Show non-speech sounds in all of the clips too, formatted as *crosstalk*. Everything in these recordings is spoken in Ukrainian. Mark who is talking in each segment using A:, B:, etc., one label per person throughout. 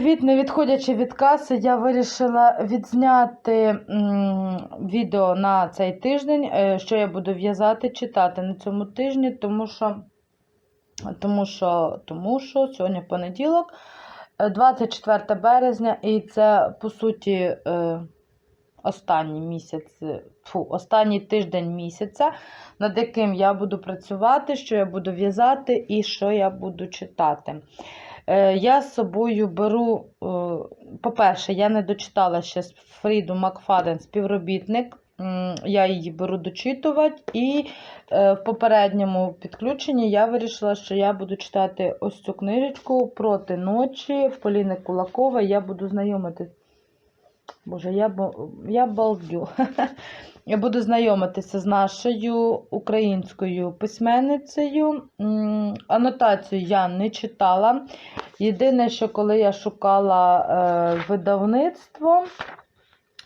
A: привіт! Не відходячи від каси, я вирішила відзняти відео на цей тиждень, е, що я буду в'язати, читати на цьому тижні, тому що, тому що, тому що сьогодні понеділок, е, 24 березня, і це, по суті, е, останній місяць, фу, останній тиждень місяця, над яким я буду працювати, що я буду в'язати і що я буду читати. Е, Я з собою беру, е, по-перше, я не дочитала ще Фріду Макфаден співробітник. Я її беру дочитувати, і е, в попередньому підключенні я вирішила, що я буду читати ось цю книжечку проти ночі в Поліни Кулакова. Я буду знайомитись. Боже, я, я балдю. *laughs* Я буду знайомитися з нашою українською письменницею. Анотацію я не читала. Єдине, що коли я шукала е, видавництво,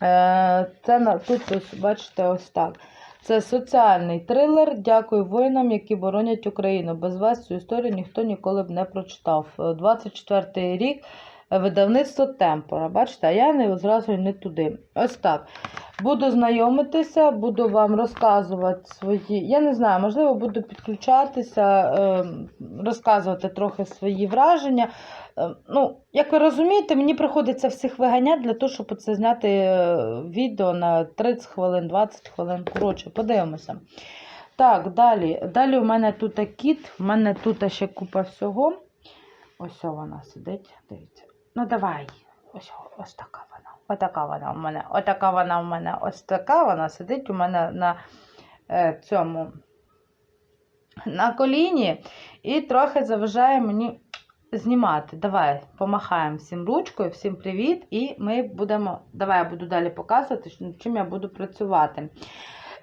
A: е, це тут ось, бачите, ось так. Це соціальний трилер. Дякую воїнам, які боронять Україну. Без вас цю історію ніхто ніколи б не прочитав. Е, 24-й рік. Видавництво Темпора. Бачите, а я не зразу не туди. Ось так. Буду знайомитися, буду вам розказувати свої. Я не знаю, можливо, буду підключатися, е, розказувати трохи свої враження. Е, Ну, як ви розумієте, мені приходиться всіх виганяти для того, щоб це зняти е, відео на 30 хвилин, 20 хвилин. Коротше, подивимося. Так, далі. Далі у мене тут кіт, у мене тут ще купа всього. Ось вона сидить. Дивіться. Ну, давай. Ось, ось така вона. Отака вона у мене. Отака вона у мене. Ось така вона сидить у мене на е, цьому на коліні і трохи заважає мені знімати. Давай помахаємо всім ручкою, всім привіт, і ми будемо. Давай я буду далі показувати, чим я буду працювати.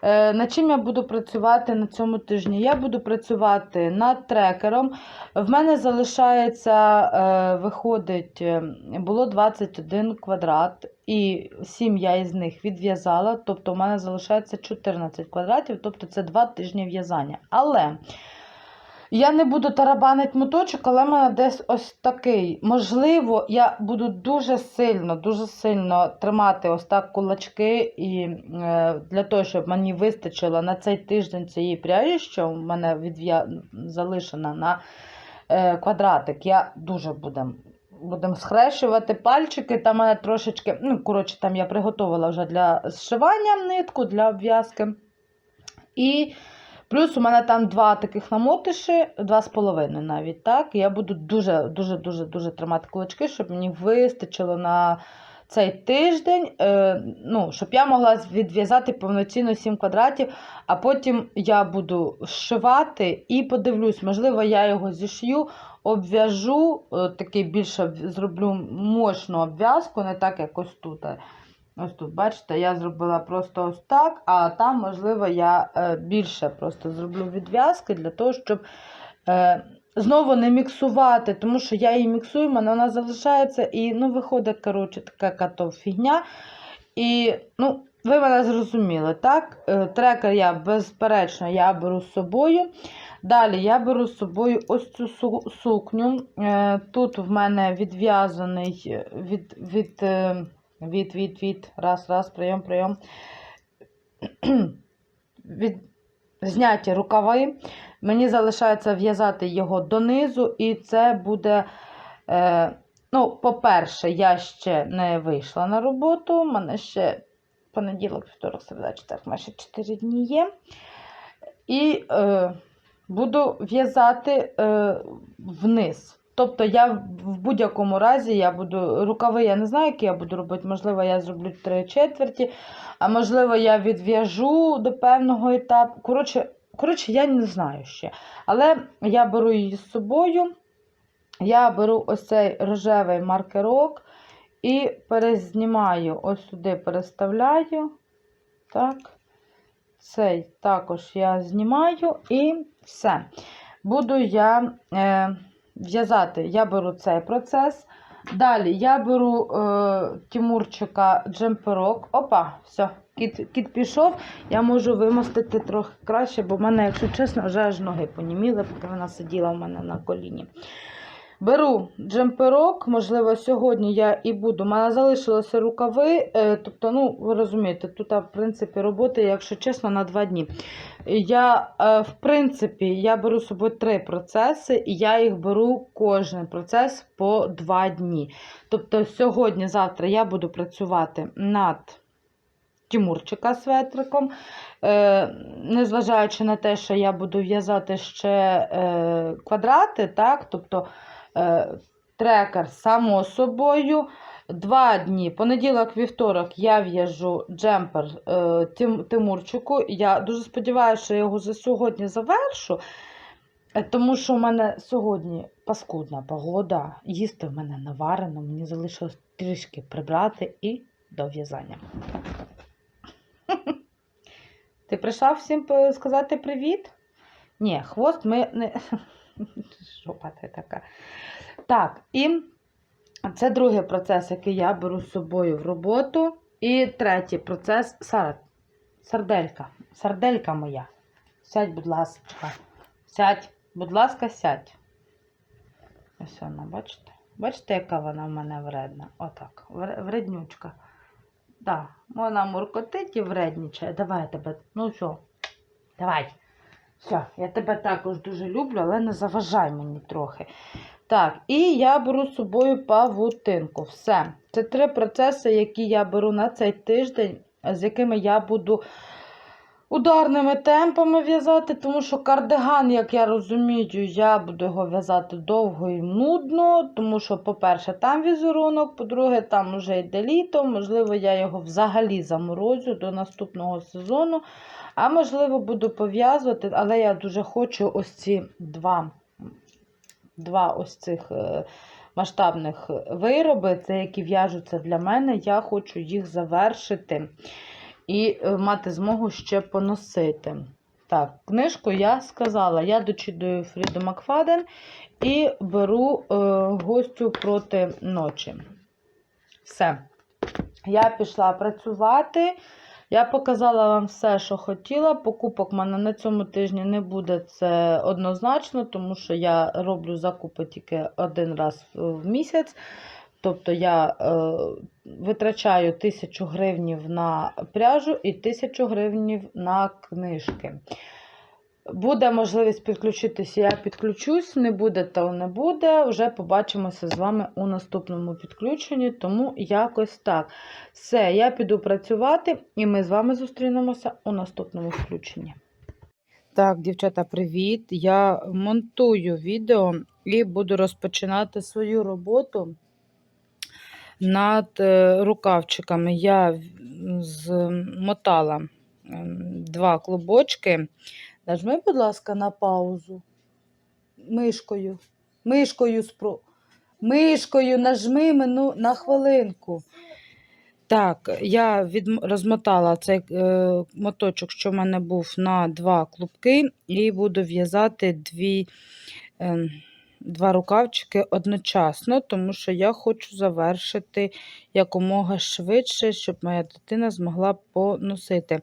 A: Е, Над чим я буду працювати на цьому тижні? Я буду працювати над трекером. В мене залишається, е, виходить, е, було 21 квадрат, і 7 я із них відв'язала, тобто в мене залишається 14 квадратів, тобто це 2 тижні в'язання. Але я не буду тарабанити моточок, але в мене десь ось такий. Можливо, я буду дуже сильно, дуже сильно тримати ось так кулачки, і е, для того, щоб мені вистачило на цей тиждень цієї пряжі, що в мене відв'я... залишена на е, квадратик, я дуже будем. Будемо схрещувати пальчики. Там мене трошечки, ну, коротше, там я приготувала вже для зшивання нитку, для обв'язки. І Плюс у мене там два таких намотиші, два з половиною навіть. так. Я буду дуже дуже дуже дуже тримати кулачки, щоб мені вистачило на цей тиждень, е, ну, щоб я могла відв'язати повноцінно 7 квадратів, а потім я буду зшивати і подивлюсь, можливо, я його зішью, обв'яжу, е, такий більше зроблю мощну обв'язку, не так, як ось тут. Ось тут, бачите, я зробила просто ось так, а там, можливо, я е, більше просто зроблю відв'язки для того, щоб е, знову не міксувати, тому що я її міксую, вона залишається і ну, виходить, коротше, така като фігня. І, ну, ви мене зрозуміли, так? Е, Трекер я, безперечно, я беру з собою. Далі я беру з собою ось цю су- сукню. Тут в мене відв'язаний від. від від, від, від, раз, раз, прийом, прийом. *clears throat* від, зняті рукави. Мені залишається в'язати його донизу, і це буде. Е, ну, по-перше, я ще не вийшла на роботу. У мене ще понеділок, вівторок, середа, четверг, майже 4 дні є. І е, буду в'язати е, вниз. Тобто я в будь-якому разі я буду рукави, я не знаю, які я буду робити. Можливо, я зроблю три четверті, а можливо, я відв'яжу до певного етапу. Коротше, коротше, я не знаю ще. Але я беру її з собою. Я беру ось цей рожевий маркерок і перезнімаю ось сюди переставляю. Так. Цей також я знімаю і все. Буду я. Е, в'язати. Я беру цей процес. Далі я беру е, Тимурчика джемперок. Опа, все, кіт, кіт пішов. Я можу вимостити трохи краще, бо в мене, якщо чесно, вже аж ноги поніміли, поки вона сиділа в мене на коліні. Беру джемперок, можливо, сьогодні я і буду. У мене залишилися рукави, е, тобто, ну, ви розумієте, тут, в принципі, роботи, якщо чесно, на два дні. Я, е, в принципі, я беру з собою три процеси, і я їх беру кожен процес по два дні. Тобто, сьогодні, завтра я буду працювати над Тімурчика светриком. Е, незважаючи на те, що я буду в'язати ще е, квадрати, так, тобто трекер само собою. Два дні, понеділок, вівторок, я в'яжу джемпер е, Тим, Тимурчику. Я дуже сподіваюся, що я його за сьогодні завершу, е, тому що в мене сьогодні паскудна погода, їсти в мене наварено, мені залишилось трішки прибрати і до в'язання. Ти прийшла всім сказати привіт? Ні, хвост ми не. *laughs* *laughs* Жопа ти така. Так, і це другий процес, який я беру з собою в роботу. І третій процес сар... сарделька. Сарделька моя. Сядь, будь ласка. Сядь, будь ласка, сядь. Ось вона, бачите? Бачите, яка вона в мене вредна? Отак. Вреднючка. Так, вона муркотить і вреднічає. Давай тебе. Ну все. Давай. Все, я тебе також дуже люблю, але не заважай мені трохи. Так, і я беру з собою павутинку. Все. Це три процеси, які я беру на цей тиждень, з якими я буду ударними темпами в'язати, тому що кардиган, як я розумію, я буду його в'язати довго і нудно, тому що, по-перше, там візерунок, по-друге, там вже йде літо, можливо, я його взагалі заморозю до наступного сезону. А можливо, буду пов'язувати, але я дуже хочу ось ці два, два ось цих е, масштабних вироби, це які в'яжуться для мене. Я хочу їх завершити і е, мати змогу ще поносити. Так, книжку я сказала, я дочитую Фріду Макфаден і беру е, гостю проти ночі. Все. Я пішла працювати. Я показала вам все, що хотіла. Покупок в мене на цьому тижні не буде це однозначно, тому що я роблю закупи тільки один раз в місяць. Тобто я е, витрачаю 1000 гривнів на пряжу і 1000 гривнів на книжки. Буде можливість підключитися, я підключусь, не буде, то не буде. Вже побачимося з вами у наступному підключенні, тому якось так. Все, я піду працювати, і ми з вами зустрінемося у наступному включенні. Так, дівчата, привіт! Я монтую відео і буду розпочинати свою роботу над е, рукавчиками. Я змотала два клубочки. Нажми, будь ласка, на паузу. Мишкою. Мишкою спро. Мишкою нажми мину на хвилинку. Так, я від... розмотала цей е, моточок, що в мене був на два клубки, і буду в'язати дві, е, два рукавчики одночасно, тому що я хочу завершити якомога швидше, щоб моя дитина змогла поносити.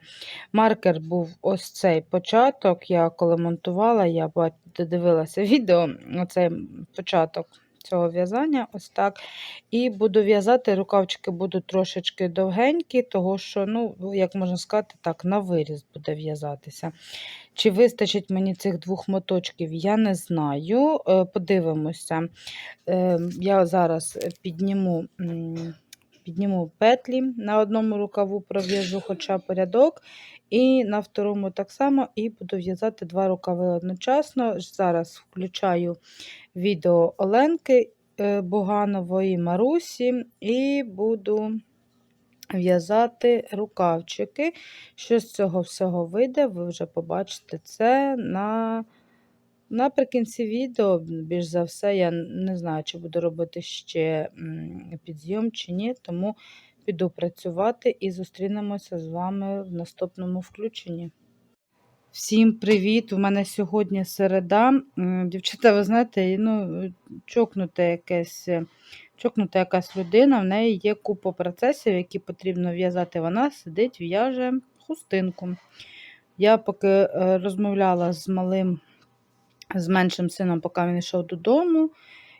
A: Маркер був ось цей початок. Я коли монтувала, я бач- дивилася відео, оцей початок цього в'язання, ось так. І буду в'язати, рукавчики будуть трошечки довгенькі, того що, ну, як можна сказати, так, на виріз буде в'язатися. Чи вистачить мені цих двох моточків, я не знаю. Е, Подивимося. Е, Я зараз підніму. Підніму петлі на одному рукаву пров'яжу хоча б рядок, і на второму так само, і буду в'язати два рукави одночасно. Зараз включаю відео Оленки е, Буганової Марусі і буду в'язати рукавчики. Що з цього всього вийде, ви вже побачите це на наприкінці відео. Більш за все, я не знаю, чи буду робити ще підйом чи ні, тому піду працювати і зустрінемося з вами в наступному включенні. Всім привіт! У мене сьогодні середа. Дівчата, ви знаєте, ну, чокнута якесь, е, чокнута якась людина, в неї є купа процесів, які потрібно в'язати. Вона сидить, в'яже хустинку. Я поки е, розмовляла з малим, з меншим сином, поки він йшов додому.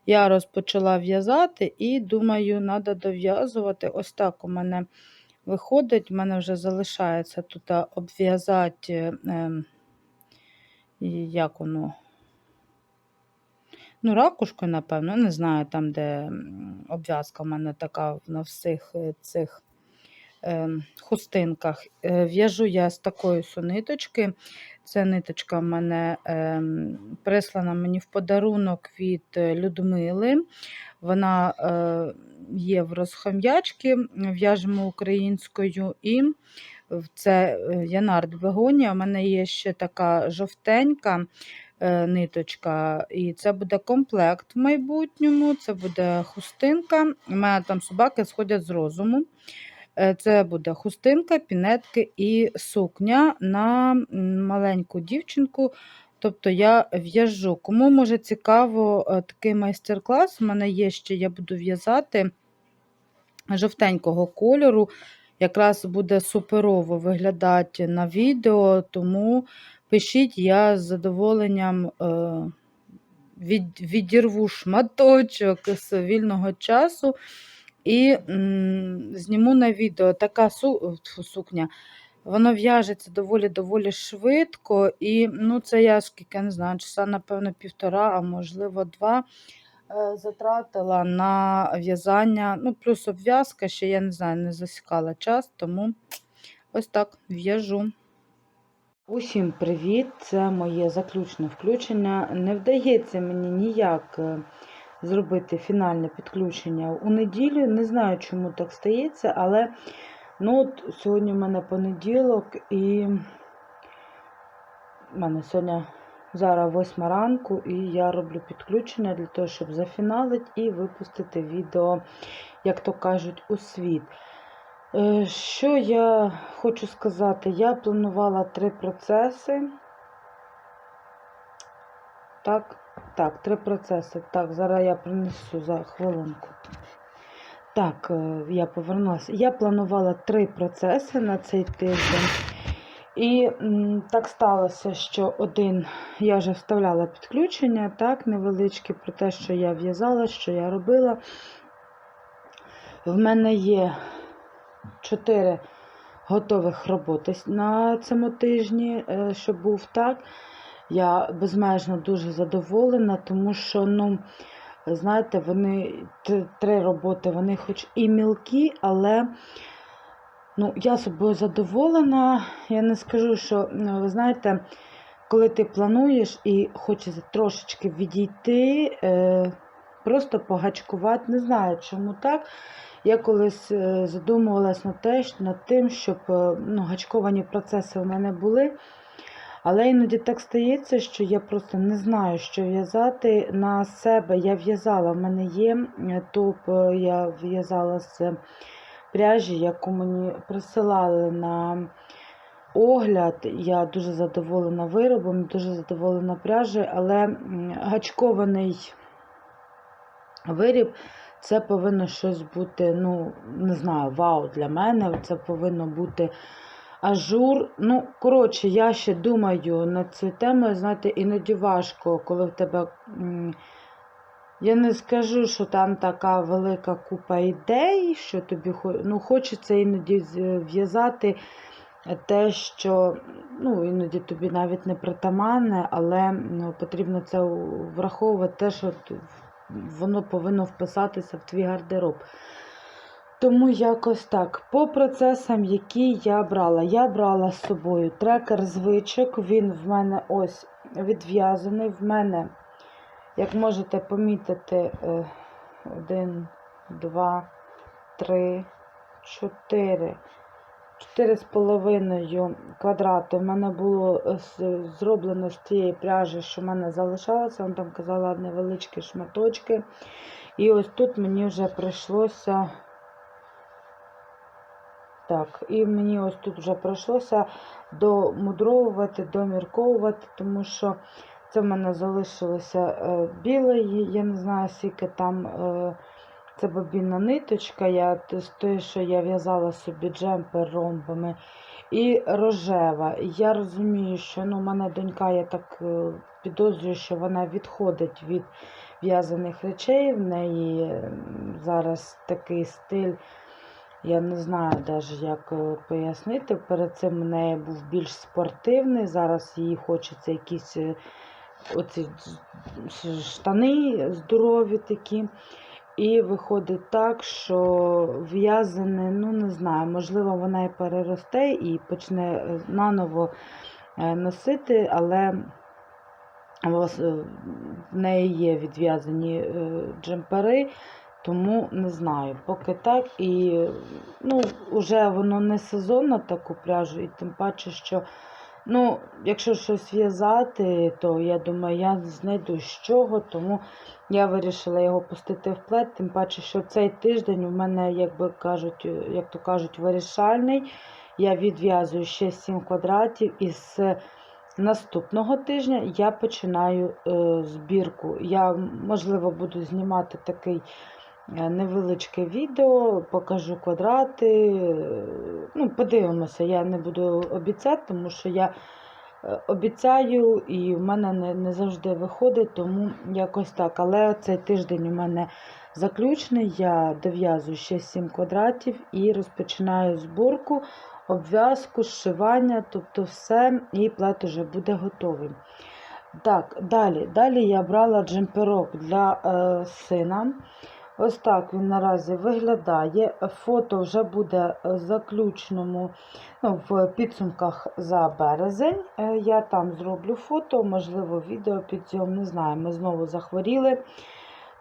A: я розпочала в'язати і думаю, треба дов'язувати. Ось так у мене виходить. в мене вже залишається тут обв'язати, ем, як воно. Ну, ракушкою, напевно, не знаю, там, де обв'язка в мене така на всіх е, цих хустинках. Е, В'яжу я з такої сониточки. Ця ниточка в мене ем, прислана мені в подарунок від е, Людмили. Вона е, є в розхом'ячки, в'яжемо українською. І це е, Янард Бегонія. У мене є ще така жовтенька е, ниточка, і це буде комплект в майбутньому. Це буде хустинка. У мене там собаки сходять з розуму. Е, Це буде хустинка, пінетки і сукня на маленьку дівчинку. Тобто я в'яжу. Кому може цікаво е, такий майстер-клас, у мене є ще, я буду в'язати жовтенького кольору. Якраз буде суперово виглядати на відео, тому пишіть, я з задоволенням е, від, відірву шматочок з вільного часу і м, зніму на відео така су, тьфу, сукня. Воно в'яжеться доволі-доволі швидко. І ну, це я скільки не знаю, часа, напевно, півтора, а можливо, два е, затратила на в'язання. Ну, плюс обв'язка, ще я не знаю, не засікала час, тому ось так в'яжу. Усім привіт! Це моє заключне включення. Не вдається мені ніяк е, зробити фінальне підключення у неділю. Не знаю, чому так стається, але ну, от сьогодні в мене понеділок і в мене сьогодні зараз 8 ранку, і я роблю підключення для того, щоб зафіналити і випустити відео, як то кажуть, у світ. Е, Що я хочу сказати? Я планувала три процеси. Так, так, три процеси. Так, зараз я принесу за хвилинку. Так, е, я повернулася. Я планувала три процеси на цей тиждень. І так сталося, що один я вже вставляла підключення, так, невеличке про те, що я в'язала, що я робила. В мене є чотири готових роботи на цьому тижні, е, що був так. Я безмежно дуже задоволена, тому що, ну, знаєте, вони три роботи, вони хоч і мілкі, але ну, я собою задоволена. Я не скажу, що, ну, ви знаєте, коли ти плануєш і хочеться трошечки відійти, е, просто погачкувати, не знаю, чому так. Я колись е, задумувалась над, тим, щоб е, ну, гачковані процеси у мене були. Але іноді так стається, що я просто не знаю, що в'язати на себе. Я в'язала, в мене є е, топ, е, я в'язала з пряжі, яку мені присилали на огляд. Я дуже задоволена виробом, дуже задоволена пряжею, але гачкований виріб. Це повинно щось бути, ну, не знаю, вау для мене. Це повинно бути ажур. Ну, коротше, я ще думаю над цією темою, знаєте, іноді важко, коли в тебе. Я не скажу, що там така велика купа ідей, що тобі ну, хочеться іноді в'язати те, що ну, іноді тобі навіть не притаманне, але ну, потрібно це враховувати те, що воно повинно вписатися в твій гардероб. Тому якось так. По процесам, які я брала, я брала з собою трекер звичок. Він в мене ось відв'язаний. В мене, як можете помітити, е, один, два, три, чотири. Чотири з половиною квадрати в мене було е, зроблено з тієї пряжі, що в мене залишалося. Вон там казала невеличкі шматочки. І ось тут мені вже прийшлося. Так, і мені ось тут вже прийшлося домудровувати, домірковувати, тому що це в мене залишилося е, білої, я не знаю, скільки там е, це бобінна ниточка. Я з тої, що я в'язала собі джемпер ромбами. і рожева. Я розумію, що ну, мене донька, я так е, підозрюю, що вона відходить від в'язаних речей. В неї зараз такий стиль. Я не знаю навіть, як е, пояснити. Перед цим у неї був більш спортивний. Зараз їй хочеться якісь е, оці штани здорові такі. І виходить так, що в'язане, ну не знаю, можливо, вона і переросте і почне е, наново носити, але в неї є відв'язані джемпери, тому не знаю, поки так. І ну, вже воно не сезонно таку пряжу, і тим паче, що ну, якщо щось в'язати, то я думаю, я знайду з чого, тому я вирішила його пустити в плед, тим паче, що цей тиждень у мене, як би кажуть, як то кажуть, вирішальний. Я відв'язую ще 7 квадратів і з наступного тижня я починаю е, збірку. Я, можливо, буду знімати такий невеличке відео, покажу квадрати. Ну, подивимося, я не буду обіцяти, тому що я е, обіцяю і в мене не, не завжди виходить, тому якось так. Але цей тиждень у мене заключний. Я дов'язую ще 7 квадратів і розпочинаю зборку, обв'язку, зшивання, тобто все, і плет уже буде готовий. Так, далі. Далі я брала джемперок для е, сина. Ось так він наразі виглядає. Фото вже буде в заключному ну, в підсумках за березень. Е, Я там зроблю фото, можливо, відео підйом, не знаю. Ми знову захворіли.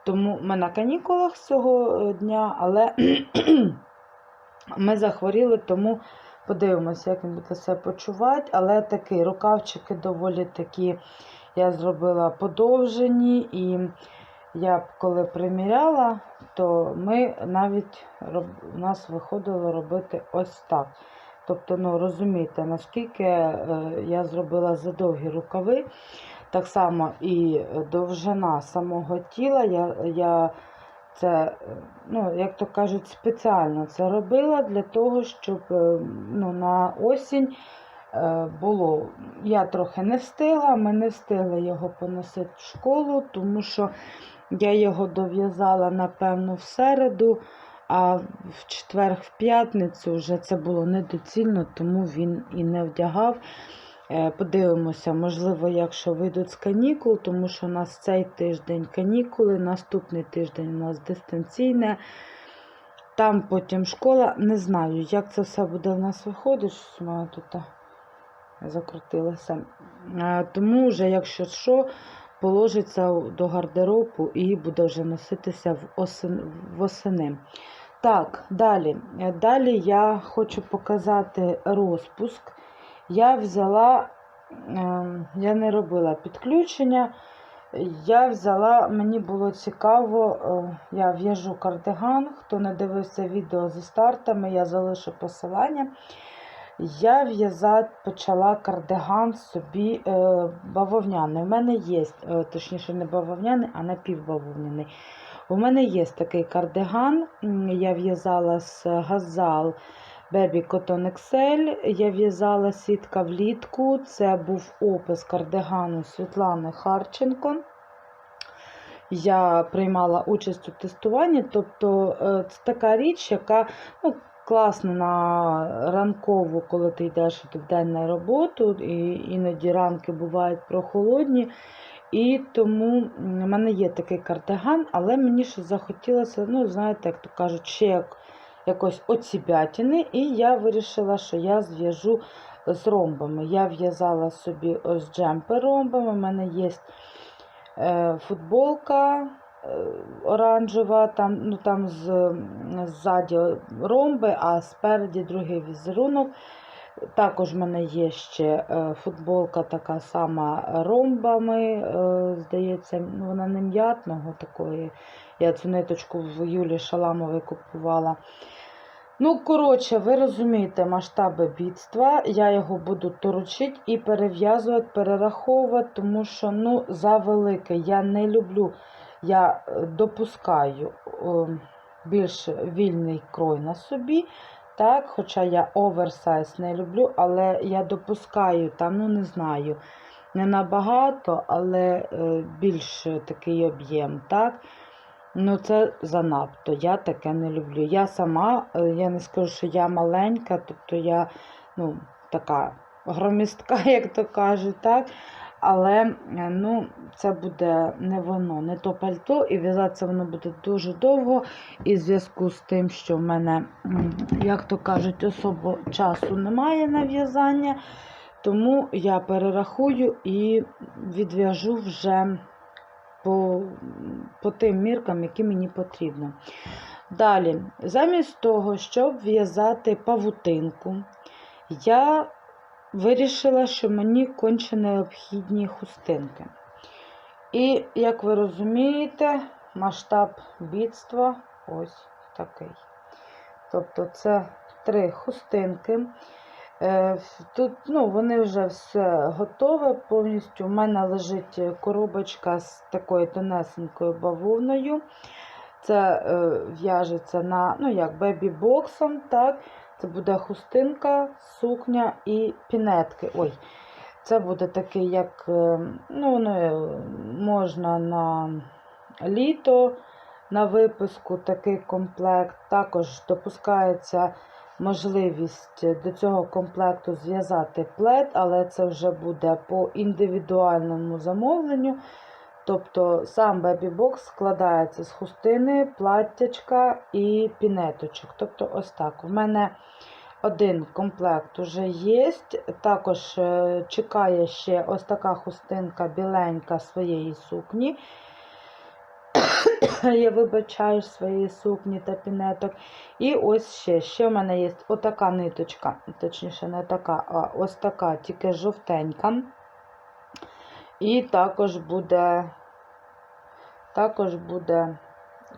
A: Тому ми на канікулах цього е, дня, але *clears throat* ми захворіли, тому подивимося, як він буде себе почувати. Але такі рукавчики доволі такі я зробила подовжені, і я б коли приміряла, то ми навіть у нас виходило робити ось так. Тобто, ну розумієте, наскільки е, я зробила задовгі рукави, так само і довжина самого тіла. Я, я це, ну, як то кажуть, спеціально це робила для того, щоб е, ну, на осінь е, було. Я трохи не встигла, ми не встигли його поносити в школу, тому що я його дов'язала, напевно, в середу, а в четвер, в п'ятницю вже це було недоцільно, тому він і не вдягав. Е, Подивимося, можливо, якщо вийдуть з канікул, тому що у нас цей тиждень канікули, наступний тиждень у нас дистанційне. Там потім школа. Не знаю, як це все буде в нас виходити. Щось у мене тут закрутилося. Е, Тому вже, якщо що, положиться до гардеробу і буде вже носитися восени. Так, далі. Е, Далі я хочу показати розпуск. Я взяла, е, я не робила підключення. Я взяла, мені було цікаво, е, я в'яжу кардиган. Хто не дивився відео зі стартами, я залишу посилання. Я в'язати почала кардиган собі е, бавовняний. У мене є, е, точніше, не бавовняний, а напівбавовняний. У мене є такий кардиган. Я в'язала з газал Baby Cotton XL. Я в'язала сітка влітку. Це був опис кардигану Світлани Харченко. Я приймала участь у тестуванні, тобто е, це така річ, яка ну, класна на ранкову, коли ти йдеш в день на роботу, і іноді ранки бувають прохолодні. І тому в мене є такий кардиган, але мені ще захотілося, ну, знаєте, як то кажуть, ще як, якось оцібятіни. І я вирішила, що я зв'яжу з ромбами. Я в'язала собі ось джемпер ромбами. У мене є е, футболка оранжева, там, ну, там з, ззаді ромби, а спереді другий візерунок. Також в мене є ще е, футболка така сама ромбами, е, здається, вона не м'ятного такої. Я цю ниточку в Юлі Шаламової купувала. Ну, коротше, ви розумієте масштаби бідства. Я його буду торочити і перев'язувати, перераховувати, тому що ну, завелике. Я не люблю, я е, допускаю більш вільний крой на собі. Так, хоча я оверсайз не люблю, але я допускаю там, ну не знаю, не набагато, але е, більш такий об'єм. так. Ну, це занадто. Я таке не люблю. Я сама, е, я не скажу, що я маленька, тобто я ну, така громістка, *laughs* як то кажуть, так. Але е, ну, це буде не воно, не то пальто, і в'язатися воно буде дуже довго. І в зв'язку з тим, що в мене, як то кажуть, особо часу немає на в'язання, тому я перерахую і відв'яжу вже по, по тим міркам, які мені потрібно. Далі, замість того, щоб в'язати павутинку, я вирішила, що мені конче необхідні хустинки. І, як ви розумієте, масштаб бідства ось такий. Тобто це три хустинки. Е, Тут ну, вони вже все готове повністю. У мене лежить коробочка з такою тонесенькою бавовною. Це е, в'яжеться на, ну як, бебі-боксом, так. Це буде хустинка, сукня і пінетки. Ой, це буде такий, як, е, ну, воно можна на літо, на випуску такий комплект. Також допускається можливість до цього комплекту зв'язати плед, але це вже буде по індивідуальному замовленню. Тобто сам бебі-бокс складається з хустини, платтячка і пінеточок. Тобто, ось так. У мене один комплект вже є. Також е, чекає ще ось така хустинка біленька своєї сукні. *coughs* Я вибачаю своєї сукні та пінеток. І ось ще. Ще в мене є отака ниточка, точніше, не така, а ось така, тільки жовтенька. І також буде також буде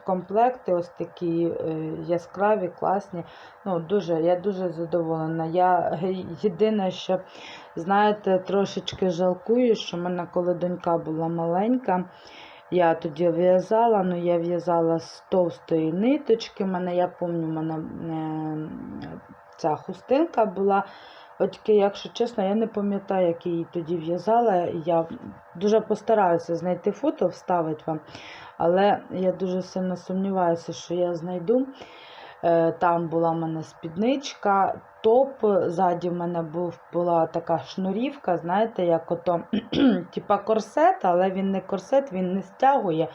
A: комплекти ось такі е, яскраві, класні. Ну, дуже, Я дуже задоволена. Я єдине, що, знаєте, трошечки жалкую, що в мене, коли донька була маленька, я тоді в'язала, ну я в'язала з товстої ниточки. Мене, Я пам'ятаю, в мене е, ця хустинка була. От якщо чесно, я не пам'ятаю, як її тоді в'язала. Я дуже постараюся знайти фото, вставити вам. Але я дуже сильно сумніваюся, що я знайду. Е, Там була в мене спідничка, топ. Ззаді в мене був, була така шнурівка, знаєте, як ото, *clears throat* типа корсет, але він не корсет, він не стягує.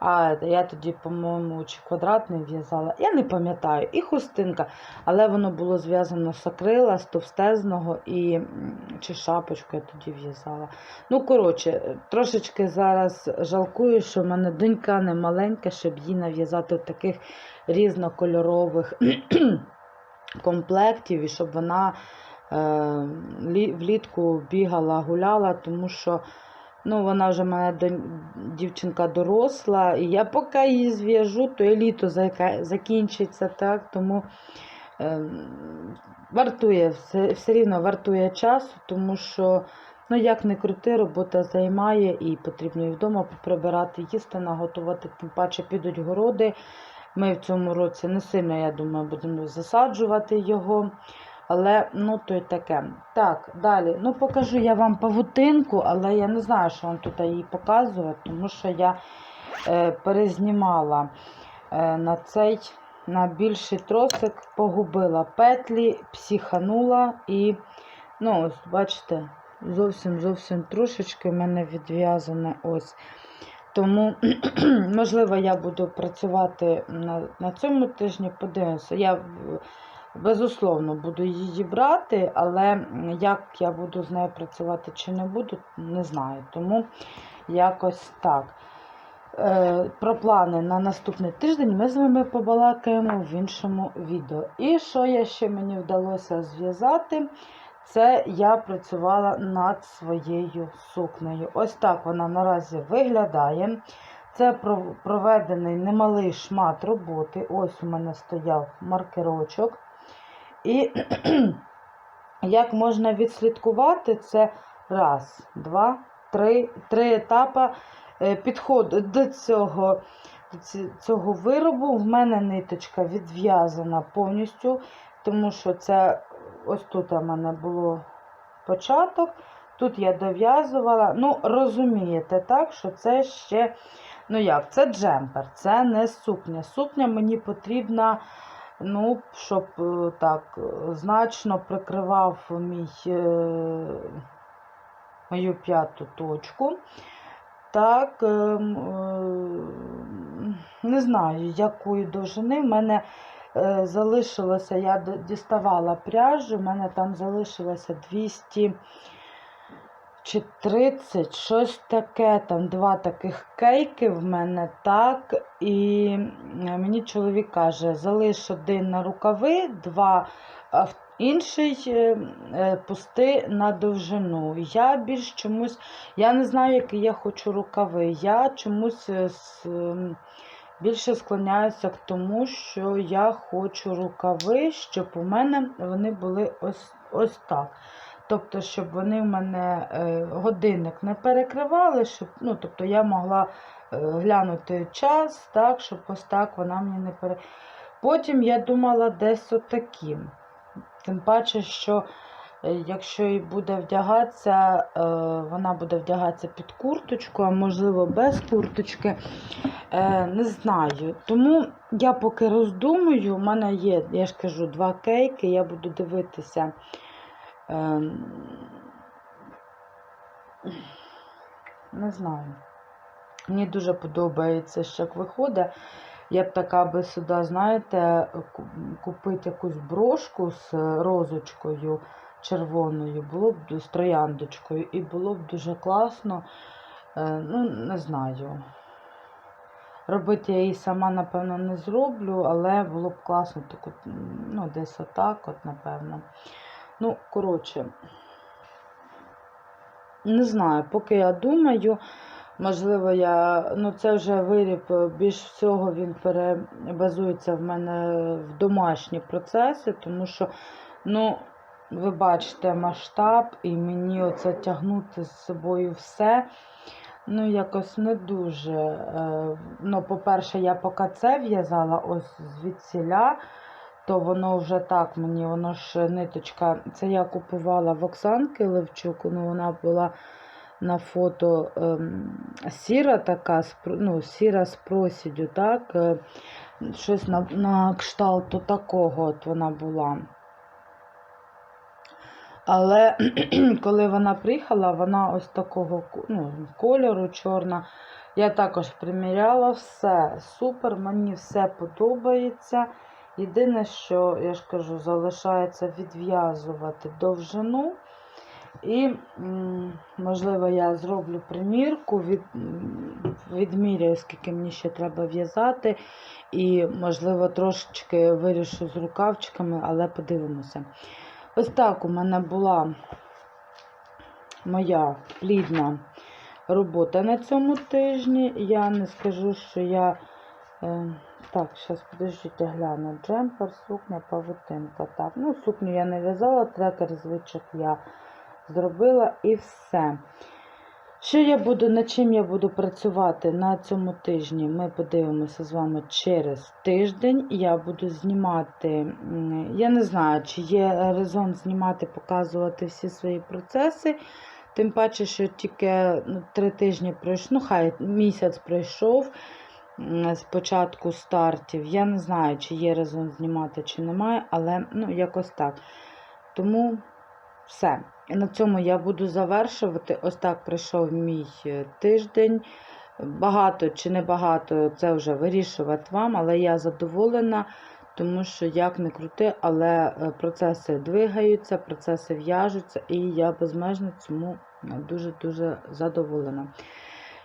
A: А я тоді, по-моєму, чи квадратний в'язала. Я не пам'ятаю, і хустинка, але воно було зв'язано з акрила, з товстезного і чи шапочку я тоді в'язала. Ну, коротше, трошечки зараз жалкую, що в мене донька не маленька, щоб їй нав'язати таких різнокольорових *clears throat* комплектів, і щоб вона е, влітку бігала, гуляла, тому що. Ну, вона вже мене донь- дівчинка доросла, і я поки її зв'яжу, то і літо закінчиться, так, тому ем, вартує, все, все рівно вартує часу, тому що, ну, як не крути, робота займає і потрібно і вдома прибирати, їсти, наготувати, тим паче підуть городи. Ми в цьому році не сильно, я думаю, будемо засаджувати його. Але ну то й таке. Так, далі. Ну, покажу я вам павутинку, але я не знаю, що вам тут її показувати, тому що я е, перезнімала е, на цей на більший тросик, погубила петлі, психанула і, ну, ось, бачите, зовсім зовсім трошечки в мене відв'язане ось. Тому, *clears throat* можливо, я буду працювати на, на цьому тижні, подивимося. Я Безусловно, буду її брати, але як я буду з нею працювати чи не буду, не знаю. Тому якось так. Е, Про плани на наступний тиждень ми з вами побалакаємо в іншому відео. І що я ще мені вдалося зв'язати, це я працювала над своєю сукнею. Ось так вона наразі виглядає. Це проведений немалий шмат роботи. Ось у мене стояв маркерочок. І *clears throat* як можна відслідкувати, це раз, два, три, три етапи е, підходу до цього, цього виробу. В мене ниточка відв'язана повністю. тому що це ось тут у мене було початок, тут я дов'язувала. Ну, розумієте, так, що це ще, ну як, це джемпер, це не сукня. Сукня мені потрібна, ну, щоб е, так е, значно прикривав мій, е, мою п'яту точку. Так, ем, не знаю, якої довжини. В мене залишилося, я діставала пряжу, в мене там залишилося 200 чи 30, щось таке, там два таких кейки в мене, так. І е, мені чоловік каже, залиш один на рукави, два, в- інший е, е, пусти на довжину. Я більш чомусь, я не знаю, які я хочу рукави. Я чомусь більше склоняюся к тому, що я хочу рукави, щоб у мене вони були ось, ось так. Тобто, щоб вони в мене е, годинник не перекривали, щоб, ну, тобто я могла е, глянути час, так, щоб ось так вона мені не пере. Потім я думала десь отаким. Тим паче, що е, якщо і буде вдягатися, вона буде вдягатися під курточку, а можливо без курточки. Не знаю. Тому я поки роздумую, у мене є, я ж кажу, два кейки, я буду дивитися. Ем, Не знаю. Мені дуже подобається, що як виходить. Я б така би сюди, знаєте, купити якусь брошку з розочкою червоною, було б з трояндочкою, і було б дуже класно. Е, Ну, не знаю. Робити я її сама, напевно, не зроблю, але було б класно таку, ну, десь отак, от, напевно. Ну, коротше, не знаю, поки я думаю, можливо, я. Ну, це вже виріб, е, більш всього він перебазується в мене в домашні процеси, тому що, ну, ви бачите масштаб, і мені оце тягнути з собою все. Ну, якось не дуже. е, Ну, по-перше, я поки це в'язала ось звідсіля, то воно вже так мені, воно ж ниточка. Це я купувала в Оксанки Левчук, ну вона була на фото ем, сіра така, ну, сіра з просіддю, так? е, Щось на, на кшталту такого от вона була. Але *clears throat* коли вона приїхала, вона ось такого ну, кольору чорна. Я також приміряла все. Супер, мені все подобається. Єдине, що, я ж кажу, залишається відв'язувати довжину. І, можливо, я зроблю примірку, від, відміряю, скільки мені ще треба в'язати. І, можливо, трошечки вирішу з рукавчиками, але подивимося. Ось так у мене була моя плідна робота на цьому тижні. Я не скажу, що я. Е, так, зараз подождіть, гляну. Джемпер, сукня, павутинка. Так, ну, сукню я не в'язала, трекер звичок я зробила і все. Що я буду, над чим я буду працювати на цьому тижні, ми подивимося з вами через тиждень. Я буду знімати, я не знаю, чи є резон знімати, показувати всі свої процеси. Тим паче, що тільки ну, три тижні пройшло, ну хай місяць пройшов з початку стартів. Я не знаю, чи є резон знімати, чи немає, але ну, якось так. Тому все. І на цьому я буду завершувати. Ось так прийшов мій е, тиждень. Багато чи не багато, це вже вирішувати вам, але я задоволена, тому що як не крути, але е, процеси двигаються, процеси в'яжуться, і я безмежно цьому дуже-дуже задоволена.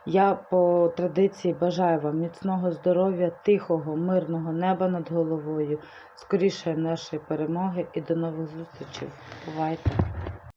A: Я по традиції бажаю вам міцного здоров'я, тихого, мирного неба над головою, скорішої нашої перемоги і до нових зустрічей. Бувайте!